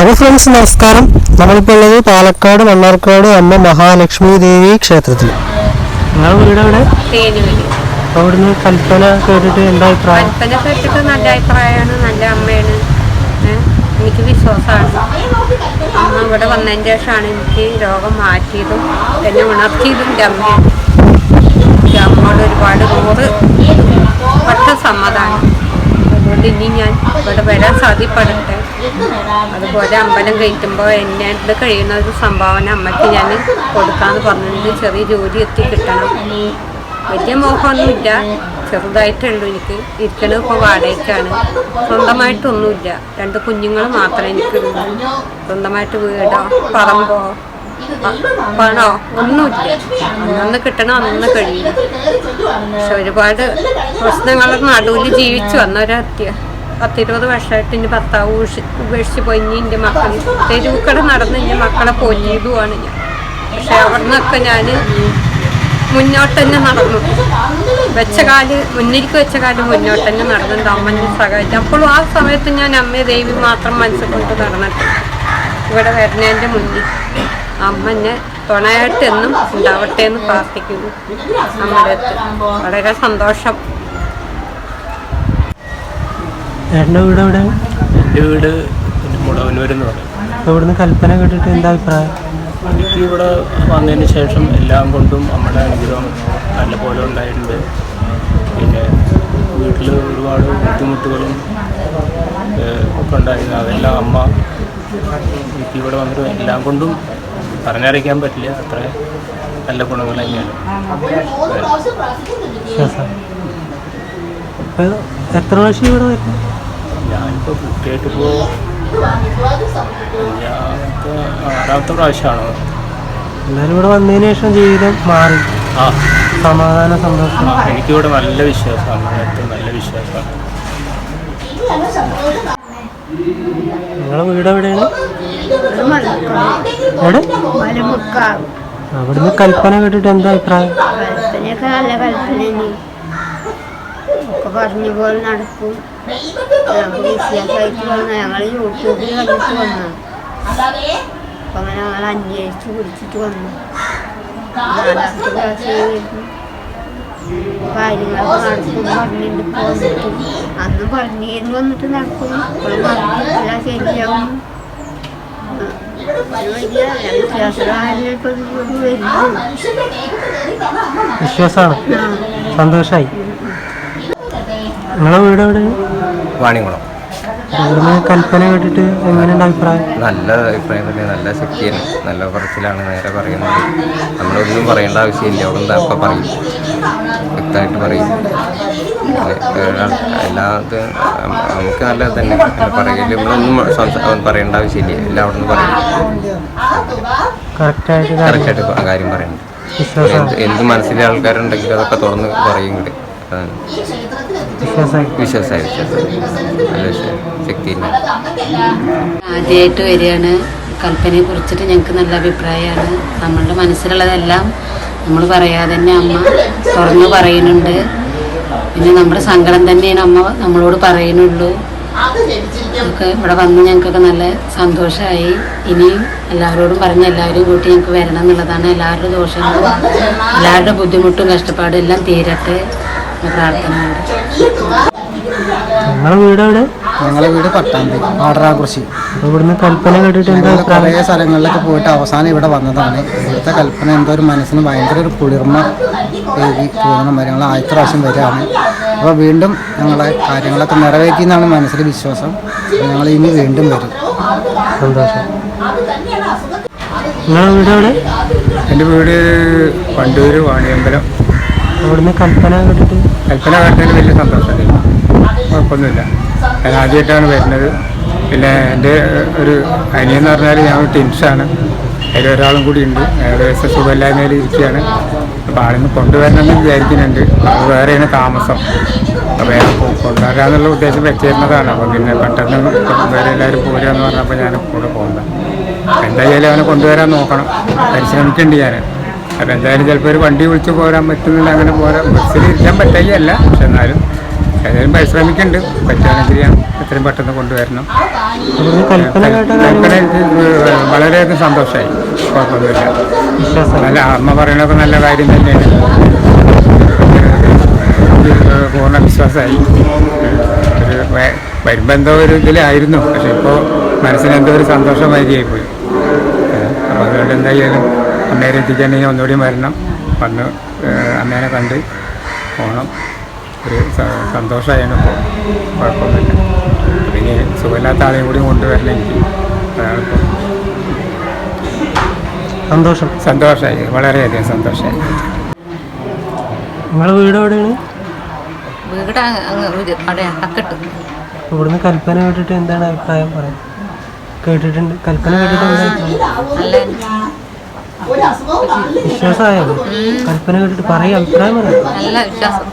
അപ്പോൾ ഫ്രണ്ട്സ് നമസ്കാരം. നമ്മളിപ്പോൾ ഉള്ളത് പാലക്കാട് മണ്ണാർക്കാട് അമ്മ മഹാലക്ഷ്മി ദേവി ക്ഷേത്രത്തിൽ. നിങ്ങളുടെ വീട് അവിടെ അവിടുന്ന് കൽപ്പന കേട്ടിട്ട് എന്താ അഭിപ്രായം? കൽപ്പന കേട്ടിട്ട് നല്ല അഭിപ്രായമാണ് നല്ല അമ്മയാണ്. എനിക്ക് വിശ്വാസമാണ്. അമ്മ ഇവിടെ വന്നതിന് ശേഷമാണ് എനിക്ക് രോഗം മാറ്റിയതും എന്നെ ഉണർത്തിയതും എന്റെ അമ്മയാണ്. എനിക്ക് അമ്മയോട് ഒരുപാട് നൂറ് വട്ട സമ്മതമാണ്. അതുകൊണ്ട് ഇനി ഞാൻ ഇവിടെ വരാൻ സാധ്യപ്പെടട്ടെ അതുപോലെ അമ്പലം കയറ്റുമ്പോൾ എന്നെ ഇത് കഴിയുന്ന ഒരു സംഭാവന അമ്മയ്ക്ക് ഞാൻ കൊടുക്കാമെന്ന് പറഞ്ഞിട്ട് ചെറിയ ജോലി എത്തി കിട്ടണം. വലിയ മോഹമൊന്നുമില്ല. ചെറുതായിട്ടുള്ളൂ എനിക്ക്. ഇരിക്കണത് ഇപ്പോൾ വാടകയ്ക്കാണ്. സ്വന്തമായിട്ടൊന്നുമില്ല. രണ്ട് കുഞ്ഞുങ്ങൾ മാത്രമേ എനിക്കുള്ളൂ സ്വന്തമായിട്ട് വീടോ പറമ്പോ പണോ ഒന്നുമില്ല. അന്നന്ന് കിട്ടണം അന്നന്ന് കഴിയും. പക്ഷെ ഒരുപാട് പ്രശ്നങ്ങളുടെ നടുവിൽ ജീവിച്ചു. വന്ന ഒരത്യ പത്തിരുപത് വർഷമായിട്ട് ഇനി ഭർത്താവ് ഉപേക്ഷി- ഉപേക്ഷിച്ച് പോയി. എന്റെ മക്കൾ തെരുവുക്കട നടന്ന് എന്റെ മക്കളെ പൊന്നിയതുമാണ് ഞാൻ. പക്ഷെ അവിടെ നിന്നൊക്കെ ഞാൻ മുന്നോട്ട് തന്നെ നടന്നു. വെച്ച കാൽ മുന്നിലേക്ക് വെച്ച കാൽ മുന്നോട്ട് തന്നെ നടന്നിട്ടുണ്ട് അമ്മനെ സഹായിച്ചു. അപ്പോഴും ആ സമയത്ത് ഞാൻ അമ്മയെ ദേവി മാത്രം മനസ്സിൽ കൊണ്ട് നടന്നിട്ട് ഇവിടെ വരുന്നതിന്റെ മുന്നിൽ. അമ്മനെ തുണയായിട്ട് എന്നും ഉണ്ടാവട്ടെ എന്ന് പ്രാർത്ഥിക്കുന്നു. നമ്മുടെ അടുത്ത്. വളരെ സന്തോഷം. ഏട്ടന്റെ വീട് എവിടെ? എന്റെ വീട് മുടവനൂരെന്ന് പറയും. കൽപ്പന കേട്ടിട്ട് എന്താ അഭിപ്രായം? എനിക്ക് ഇവിടെ വന്നതിന് ശേഷം എല്ലാം കൊണ്ടും നമ്മുടെ അനുഗ്രഹം നല്ല പോലെ ഉണ്ടായിട്ടുണ്ട്. പിന്നെ വീട്ടിൽ ഒരുപാട് ബുദ്ധിമുട്ടുകളും ഒക്കെ ഉണ്ടായിരുന്നു. അതെല്ലാം അമ്മ എനിക്ക് ഇവിടെ വന്നിട്ട് എല്ലാം കൊണ്ടും പറഞ്ഞറിയിക്കാൻ പറ്റില്ല. അത്ര നല്ല ഗുണങ്ങൾ തന്നെയാണ്. എത്ര പ്രാവശ്യം ഇവിടെ വരുന്നു ഞാനിപ്പോൾ കുട്ടിയായിട്ടിപ്പോൾ അഞ്ചാമത്തെ ആറാമത്തെ പ്രാവശ്യമാണോ? എല്ലാവരും ഇവിടെ വന്നതിന് ശേഷം ജീവിതം മാറി. ആ. സമാധാന സന്തോഷം. എനിക്കിവിടെ നല്ല വിശ്വാസമാണ്. ഏറ്റവും നല്ല വിശ്വാസമാണ്. നിങ്ങളുടെ വീട് എവിടെയാണ്? എവിടെ? അവിടുന്ന് കൽപ്പന കേട്ടിട്ട് എന്താ അഭിപ്രായം? കൽപ്പനയൊക്കെ കൽപ്പന പറഞ്ഞ പോലെ നടക്കും. ഞങ്ങൾ യൂട്യൂബിൽ കണ്ടിട്ട് വന്നു. അപ്പൊ അങ്ങനെ ഞങ്ങൾ അന്വേഷിച്ച് പിടിച്ചിട്ട് വന്നു. നാലാമത്തെ വരുന്നു കാര്യങ്ങളൊക്കെ നടക്കും പറഞ്ഞിട്ട് ഇപ്പൊ വന്നിട്ട് അന്ന് പറഞ്ഞിരുന്നു വന്നിട്ട് നടക്കും ഇപ്പോഴും പറഞ്ഞിട്ടില്ല ശരിയാവും വിശ്വാസമാണ്. സന്തോഷമായി നിങ്ങളെ വീട് എവിടെയാണ് വാണികുളം അവിടുന്ന് കൽപ്പന കേട്ടിട്ട് എങ്ങനെയുണ്ട് അഭിപ്രായം? നല്ല അഭിപ്രായം തന്നെ. നല്ല ശക്തിയാണ്. നല്ല പറച്ചിലാണ് നേരെ പറയുന്നത്. നമ്മളൊന്നും പറയേണ്ട ആവശ്യമില്ല. അവിടെ എന്താ അപ്പം പറയും? വ്യക്തമായിട്ട് പറയും. അല്ലാതെ നമുക്ക് നല്ല തന്നെ. പറയില്ല നമ്മളൊന്നും പറയേണ്ട ആവശ്യമില്ല. എല്ലാം അവിടെ നിന്ന് പറയും. കറക്റ്റായിട്ട് കറക്റ്റായിട്ട് കാര്യം പറയുന്നുണ്ട് എന്ത് മനസ്സിലെ ആൾക്കാരുണ്ടെങ്കിലും അതൊക്കെ തുറന്ന് പറയും കൂടെ അതാണ്. വിശ്വാസമായി. നല്ല ആദ്യമായിട്ട് വരികയാണ്. കൽപ്പനയെ കുറിച്ചിട്ട് ഞങ്ങൾക്ക് നല്ല അഭിപ്രായമാണ്. നമ്മളുടെ മനസ്സിലുള്ളതെല്ലാം നമ്മൾ പറയാതെ തന്നെ അമ്മ തുറന്നു പറയുന്നുണ്ട്. പിന്നെ നമ്മുടെ സങ്കടം തന്നെയാണ് അമ്മ നമ്മളോട് പറയുന്നുള്ളൂ. ഒക്കെ ഇവിടെ വന്ന് ഞങ്ങൾക്കൊക്കെ നല്ല സന്തോഷമായി. ഇനിയും എല്ലാവരോടും പറഞ്ഞ് എല്ലാവരും കൂട്ടി ഞങ്ങൾക്ക് വരണം എന്നുള്ളതാണ് എല്ലാവരുടെ ദോഷങ്ങളും എല്ലാവരുടെ ബുദ്ധിമുട്ടും കഷ്ടപ്പാടും എല്ലാം തീരട്ടെ. വീട് എവിടെ? ഞങ്ങളെ വീട് പട്ടാമ്പി ആടറാകുറിശി ഇവിടുന്ന് കൽപ്പന കേട്ടിട്ട് എന്താ കുറേ സ്ഥലങ്ങളിലൊക്കെ പോയിട്ട് അവസാനം ഇവിടെ വന്നതാണ്. ഇവിടുത്തെ കൽപ്പന എന്തോ ഒരു മനസ്സിന് ഭയങ്കര ഒരു കുളിർമ ഏകി തോന്നണം വരെ ഞങ്ങൾ ആദ്യത്തെ പ്രാവശ്യം വരികയാണ്. അപ്പോൾ വീണ്ടും ഞങ്ങളെ കാര്യങ്ങളൊക്കെ നിറവേറ്റി എന്നാണ് മനസ്സിൽ വിശ്വാസം ഞങ്ങൾ ഇനി വീണ്ടും വരും. സന്തോഷം. നിങ്ങളുടെ വീട് എവിടെ? എന്റെ വീട് പണ്ടൂര് വാണിയമ്പലം. അവിടുന്ന് കൽപ്പന കേട്ടിട്ട് കൽപ്പന കാട്ടുന്നതിൽ വലിയ സന്തോഷമില്ല കുഴപ്പമൊന്നുമില്ല. ഞാൻ ആദ്യമായിട്ടാണ് വരുന്നത്. പിന്നെ എന്റെ ഒരു അനിയെന്ന് പറഞ്ഞാൽ ഞാൻ ടിൻസാണ് അതിൽ ഒരാളും കൂടി ഉണ്ട്. അയാളുടെ വയസ്സ് സുഖമില്ലായ്മയിൽ ഇരിക്കുകയാണ്. അപ്പോൾ ആളിന്ന് കൊണ്ടുവരണമെന്ന് വിചാരിക്കുന്നുണ്ട്. അത് വേറെയാണ് താമസം. അപ്പോൾ ഞാൻ കൊ- കൊണ്ടുവരാന്നുള്ള ഉദ്ദേശം വെച്ചിരുന്നതാണ്. അപ്പോൾ പിന്നെ പെട്ടെന്ന് വേറെ എല്ലാവരും എന്ന് പറഞ്ഞപ്പോൾ ഞാൻ കൂടെ പോകുന്നത്. എന്തായാലും അവനെ കൊണ്ടുവരാൻ നോക്കണം. പരിശ്രമിക്കുന്നുണ്ട് ഞാൻ. അപ്പം എന്തായാലും ചിലപ്പോൾ ഒരു വണ്ടി വിളിച്ച് പോരാൻ പറ്റുന്നില്ല അങ്ങനെ പോരാൻ ബസ്സിൽ ഇരിക്കാൻ പറ്റുകയല്ല പക്ഷെ എന്നാലും ഏതായാലും പരിശ്രമിക്കുന്നുണ്ട്. പറ്റുകയാണെങ്കിൽ ഞാൻ എത്രയും പെട്ടെന്ന് കൊണ്ടുവരണം. കൽപ്പന വളരെയധികം സന്തോഷമായി കുഴപ്പമൊന്നുമില്ല. നല്ല അമ്മ പറയണതൊക്കെ നല്ല കാര്യം തന്നെയാണ്. പൂർണ വിശ്വാസമായി. ഒരു വരുമ്പോൾ എന്തോ ഒരു ഇതിലായിരുന്നു. പക്ഷെ ഇപ്പോൾ മനസ്സിന് എന്തോ ഒരു സന്തോഷമായിരിയായി പോയി അപ്പോൾ അതുകൊണ്ട് എന്തായാലും അമ്മേരെ എത്തിക്കണമെങ്കിൽ ഒന്നുകൂടി വരണം. വന്ന് അമ്മേനെ കണ്ട് പോകണം ഒരു സന്തോഷമായിരുന്നു ഇപ്പോൾ. കുഴപ്പമൊന്നുമില്ല. പിന്നെ ഇനി സുഖമില്ലാത്ത ആളെയും കൂടി കൊണ്ടുവരണം എനിക്ക്. സന്തോഷം. സന്തോഷമായി. വളരെയധികം സന്തോഷമായി. നിങ്ങളെ വീട് എവിടെയാണ്? വീട് ഇവിടുന്ന് കൽപ്പന കേട്ടിട്ട് എന്താണ് അഭിപ്രായം പറയാം കേട്ടിട്ടുണ്ട്. കൽപ്പന കേട്ടിട്ട് എന്താ വിശ്വാസമായോ? കൽപ്പന കേട്ടിട്ട് പറയും അഭിപ്രായം പറയാം. നല്ല വിശ്വാസം.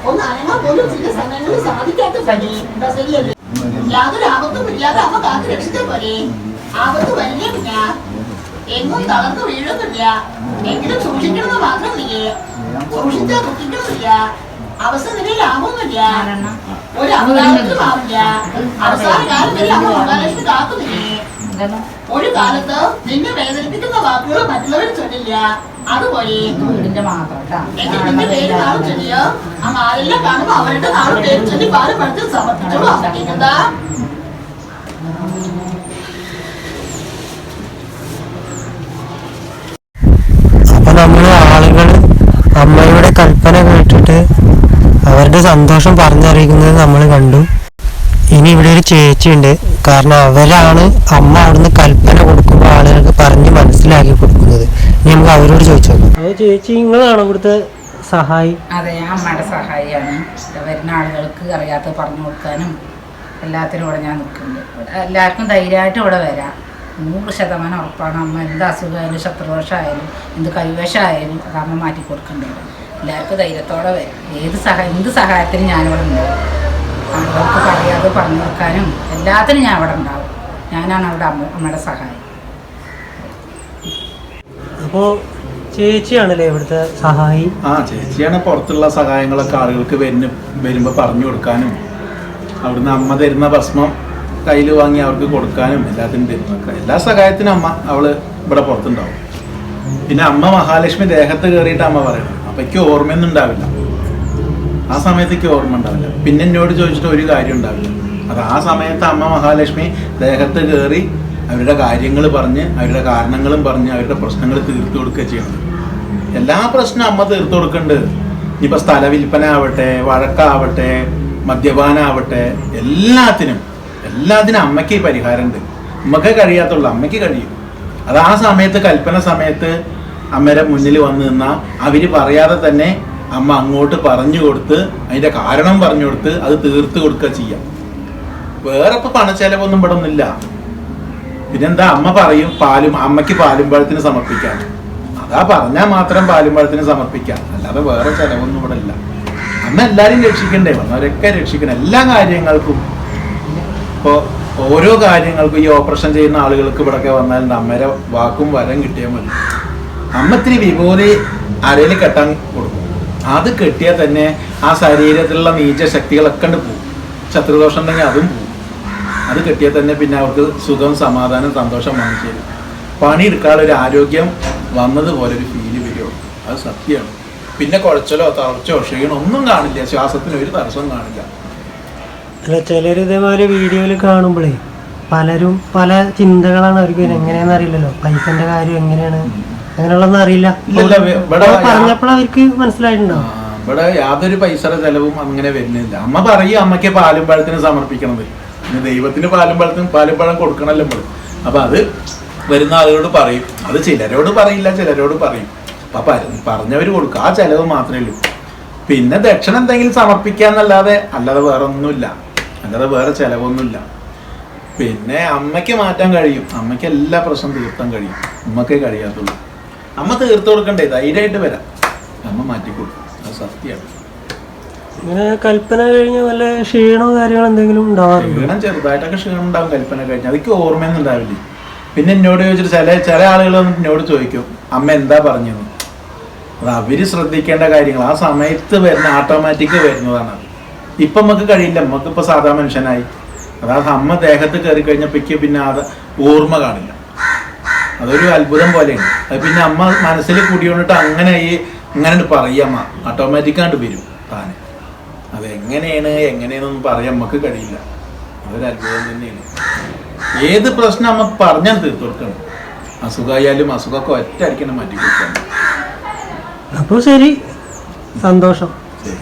യാതൊരു അമ്മ കാത്ത് രക്ഷിച്ച പോലെ ആപത്ത് വരില്ല എങ്ങും തളർന്നു വീഴുന്നില്ല എങ്കിലും സൂക്ഷിക്കണമെന്ന് മാത്രം നീ സൂക്ഷിച്ചാൽ ദുഃഖിക്കുന്നില്ല അവസ്ഥ നിലയിലാവുന്നില്ല ഒരു അപകടത്തിലും ആവില്ല. അവസാന കാലം വരെ അമ്മ മഹാലക്ഷ്മി കാക്കുന്നില്ലേ ഒരു കാലത്ത് നിന്നെ വേദനിപ്പിക്കുന്ന വാക്കുകൾ മറ്റുള്ളവർ ചൊല്ലില്ല. അതുപോലെ വീടിന്റെ മാത്രം പേര് നാളും ചൊല്ലിയോ അമ്മ ആരെല്ലാം കാണുമ്പോ അവരുടെ നാളും പേര് ചൊല്ലി പാൽ പഠിച്ച് സമർപ്പിച്ചോളൂ അമ്മയുടെ കൽപ്പന കേട്ടിട്ട് അവരുടെ സന്തോഷം പറഞ്ഞറിയിക്കുന്നത് നമ്മൾ കണ്ടു. ഇനി ഇവിടെ ഒരു ചേച്ചിയുണ്ട്. കാരണം അവരാണ് അമ്മ അവിടുന്ന് കൽപ്പന കൊടുക്കുമ്പോൾ ആളുകൾക്ക് പറഞ്ഞ് മനസ്സിലാക്കി കൊടുക്കുന്നത്. ഇനി നമുക്ക് അവരോട് ചോദിച്ചു നോക്കാം. ചേച്ചി നിങ്ങളാണോ ഇവിടുത്തെ സഹായി? അതെ ഞാൻ അമ്മയുടെ സഹായിയാണ്. വരുന്ന ആളുകൾക്ക് അറിയാത്ത പറഞ്ഞു കൊടുക്കാനും എല്ലാത്തിനും ഇവിടെ ഞാൻ നിൽക്കുന്നുണ്ട്. ഇവിടെ എല്ലാവർക്കും ധൈര്യമായിട്ട് ഇവിടെ വരാം. നൂറ് ശതമാനം ഉറപ്പാണ്. അമ്മ എന്ത് അസുഖമായാലും ശത്രുദോഷമായാലും എന്ത് കൈവശമായാലും അത് അമ്മ മാറ്റി കൊടുക്കേണ്ടത് എല്ലാവർക്കും ധൈര്യത്തോടെ വരാം. ഏത് സഹായം എന്ത് സഹായത്തിനും ഞാനിവിടെ ഉണ്ടാവും ആളുകൾക്ക് പറയാതെ പറഞ്ഞു കൊടുക്കാനും എല്ലാത്തിനും ഞാൻ അവിടെ ഉണ്ടാവും. ഞാനാണ് അവിടെ അമ്മ അമ്മയുടെ സഹായം. അപ്പോൾ ചേച്ചിയാണല്ലേ ഇവിടുത്തെ സഹായി? ആ ചേച്ചിയാണ് പുറത്തുള്ള സഹായങ്ങളൊക്കെ ആളുകൾക്ക് വരുന്ന വരുമ്പോൾ പറഞ്ഞു കൊടുക്കാനും അവിടുന്ന് അമ്മ തരുന്ന ഭസ്മം കയ്യിൽ വാങ്ങി അവർക്ക് കൊടുക്കാനും എല്ലാത്തിനും തരുന്നൊക്കെ. എല്ലാ സഹായത്തിനും അമ്മ അവൾ ഇവിടെ പുറത്തുണ്ടാവും. പിന്നെ അമ്മ മഹാലക്ഷ്മി ദേഹത്ത് കയറിയിട്ട് അമ്മ പറയണം അപ്പയ്ക്ക് ഓർമ്മയൊന്നും ഉണ്ടാവില്ല. ആ സമയത്തേക്ക് ഓർമ്മ ഉണ്ടാവില്ല. പിന്നെ എന്നോട് ചോദിച്ചിട്ട് ഒരു കാര്യം ഉണ്ടാവില്ല. അത് ആ സമയത്ത് അമ്മ മഹാലക്ഷ്മി ദേഹത്ത് കയറി അവരുടെ കാര്യങ്ങൾ പറഞ്ഞ് അവരുടെ കാരണങ്ങളും പറഞ്ഞ് അവരുടെ പ്രശ്നങ്ങൾ തീർത്തു കൊടുക്കുക ചെയ്യണം എല്ലാ പ്രശ്നവും അമ്മ തീർത്തു കൊടുക്കുന്നുണ്ട്. ഇനിയിപ്പോൾ സ്ഥല വിൽപ്പന ആവട്ടെ വഴക്കാവട്ടെ മദ്യപാനാവട്ടെ എല്ലാത്തിനും എല്ലാത്തിനും അമ്മയ്ക്ക് പരിഹാരമുണ്ട്. അമ്മയ്ക്ക് കഴിയാത്തുള്ളൂ അമ്മയ്ക്ക് കഴിയും. അത് ആ സമയത്ത് കൽപ്പന സമയത്ത് അമ്മയുടെ മുന്നിൽ വന്നു നിന്നാൽ അവർ പറയാതെ തന്നെ അമ്മ അങ്ങോട്ട് പറഞ്ഞു കൊടുത്ത് അതിന്റെ കാരണം പറഞ്ഞു കൊടുത്ത് അത് തീർത്ത് കൊടുക്കുക ചെയ്യാം. വേറെ ഇപ്പൊ പണച്ചെലവൊന്നും ഇവിടെ പിന്നെന്താ അമ്മ പറയും പാലും അമ്മയ്ക്ക് പാലും പഴത്തിന് സമർപ്പിക്കാം. അതാ പറഞ്ഞാൽ മാത്രം പാലും പഴത്തിന് സമർപ്പിക്കാം. അല്ലാതെ വേറെ ചെലവൊന്നും ഇവിടെ ഇല്ല അമ്മ എല്ലാരും രക്ഷിക്കണ്ടേ? വന്നവരൊക്കെ രക്ഷിക്കണം. എല്ലാ കാര്യങ്ങൾക്കും. ഇപ്പോൾ ഓരോ കാര്യങ്ങൾക്കും ഈ ഓപ്പറേഷൻ ചെയ്യുന്ന ആളുകൾക്ക് ഇവിടെയൊക്കെ വന്നാൽ അമ്മയുടെ വാക്കും വരം കിട്ടിയാൽ മതി. അമ്മ വിഭൂതി അരയിൽ കെട്ടാൻ കൊടുക്കും. അത് കെട്ടിയാൽ തന്നെ ആ ശരീരത്തിലുള്ള നീച്ച ശക്തികളൊക്കെ ഉണ്ട് പോകും ശത്രുദോഷം ഉണ്ടെങ്കിൽ അതും പോകും അത് കെട്ടിയാൽ തന്നെ പിന്നെ അവർക്ക് സുഖം സമാധാനം സന്തോഷം വാങ്ങിച്ചു തരും പണി എടുക്കാനുള്ള ഒരു ആരോഗ്യം വന്നതുപോലെ ഒരു ഫീൽ വരുമോ അത് സത്യമാണ്. പിന്നെ കുഴച്ചലോ തളർച്ചോ ക്ഷീണോ ഒന്നും കാണില്ല. ശ്വാസത്തിന് ഒരു തടസ്സവും കാണില്ല. അല്ല ചിലർ ഇതേപോലെ വീഡിയോയിൽ കാണുമ്പോഴേ പലരും പല ചിന്തകളാണ് അവർക്ക്. എങ്ങനെയാണെന്ന് അറിയില്ലല്ലോ. പൈസന്റെ കാര്യം എങ്ങനെയാണ്? അങ്ങനെയുള്ളതൊന്നും അറിയില്ല. ഇവിടെ അപ്പോൾ പറഞ്ഞപ്പോൾ അവർക്ക് മനസ്സിലായിട്ടുണ്ടാവും ആ, ഇവിടെ യാതൊരു പൈസയുടെ ചെലവും അങ്ങനെ വരുന്നില്ല. അമ്മ പറയും അമ്മയ്ക്ക് പാലും പഴത്തിന് സമർപ്പിക്കണത്. പിന്നെ ദൈവത്തിന് പാലും പഴത്തിന് പാലും പഴം കൊടുക്കണല്ലോ നമ്മൾ അപ്പൊ അത് വരുന്ന ആളുകളോട് പറയും. അത് ചിലരോട് പറയില്ല ചിലരോട് പറയും. അപ്പൊ പര- പറഞ്ഞവര് കൊടുക്കും. ആ ചെലവ് മാത്രമേ ഉള്ളൂ. പിന്നെ ദക്ഷിണ എന്തെങ്കിലും സമർപ്പിക്കാന്നല്ലാതെ അല്ലാതെ വേറെ ഒന്നുമില്ല അല്ലാതെ വേറെ ചെലവൊന്നുമില്ല. പിന്നെ അമ്മയ്ക്ക് മാറ്റാൻ കഴിയും. അമ്മയ്ക്ക് എല്ലാ പ്രശ്നം തീർത്താൻ കഴിയും. അമ്മക്കേ കഴിയാത്തുള്ളൂ അമ്മ തീർത്തു കൊടുക്കണ്ടേ? ധൈര്യമായിട്ട് വരാം. അമ്മ മാറ്റിക്കൊടുക്കും അത് സത്യമാണ്. ഇങ്ങനെ കൽപ്പന കഴിഞ്ഞ വല്ല ക്ഷീണോ കാര്യങ്ങളോ എന്തെങ്കിലും ഉണ്ടാവാറുണ്ടോ ക്ഷീണം ചെറുതായിട്ടൊക്കെ ക്ഷീണം ഉണ്ടാവും കൽപ്പന കഴിഞ്ഞാൽ അതൊക്കെ ഓർമ്മയൊന്നും ഉണ്ടാവില്ല. പിന്നെ എന്നോട് ചോദിച്ചിട്ട് ചില ചില ആളുകൾ വന്നിട്ട് എന്നോട് ചോദിക്കും അമ്മ എന്താ പറഞ്ഞത് അത് അവർ ശ്രദ്ധിക്കേണ്ട കാര്യങ്ങൾ. ആ സമയത്ത് വരുന്ന ഓട്ടോമാറ്റിക് വരുന്നതാണ് അത്. ഇപ്പം നമുക്ക് കഴിയില്ല. നമുക്ക് ഇപ്പൊ സാധാ മനുഷ്യനായി. അതായത് അമ്മ ദേഹത്ത് കയറി കഴിഞ്ഞപ്പോഴേക്ക് പിന്നെ അത് ഓർമ്മ കാണില്ല. അതൊരു അത്ഭുതം പോലെയാണ്. അത് പിന്നെ അമ്മ മനസ്സിൽ കൂടിയോണ്ടിട്ട് അങ്ങനെ ഈ ഇങ്ങനെ പറയമ്മ ഓട്ടോമാറ്റിക്കായിട്ട് വരും താൻ അത് എങ്ങനെയാണ് എങ്ങനെയാണെന്നൊന്നും പറയാൻ നമുക്ക് കഴിയില്ല. അതൊരു അത്ഭുതം തന്നെയാണ്. ഏത് പ്രശ്നം അമ്മ പറഞ്ഞാൽ തീർത്തു കൊടുക്കണം. അസുഖമായാലും അസുഖമൊക്കെ ഒറ്റ അടിക്കണം മാറ്റി കൊടുക്കണം. അപ്പോൾ ശരി. സന്തോഷം. ശരി.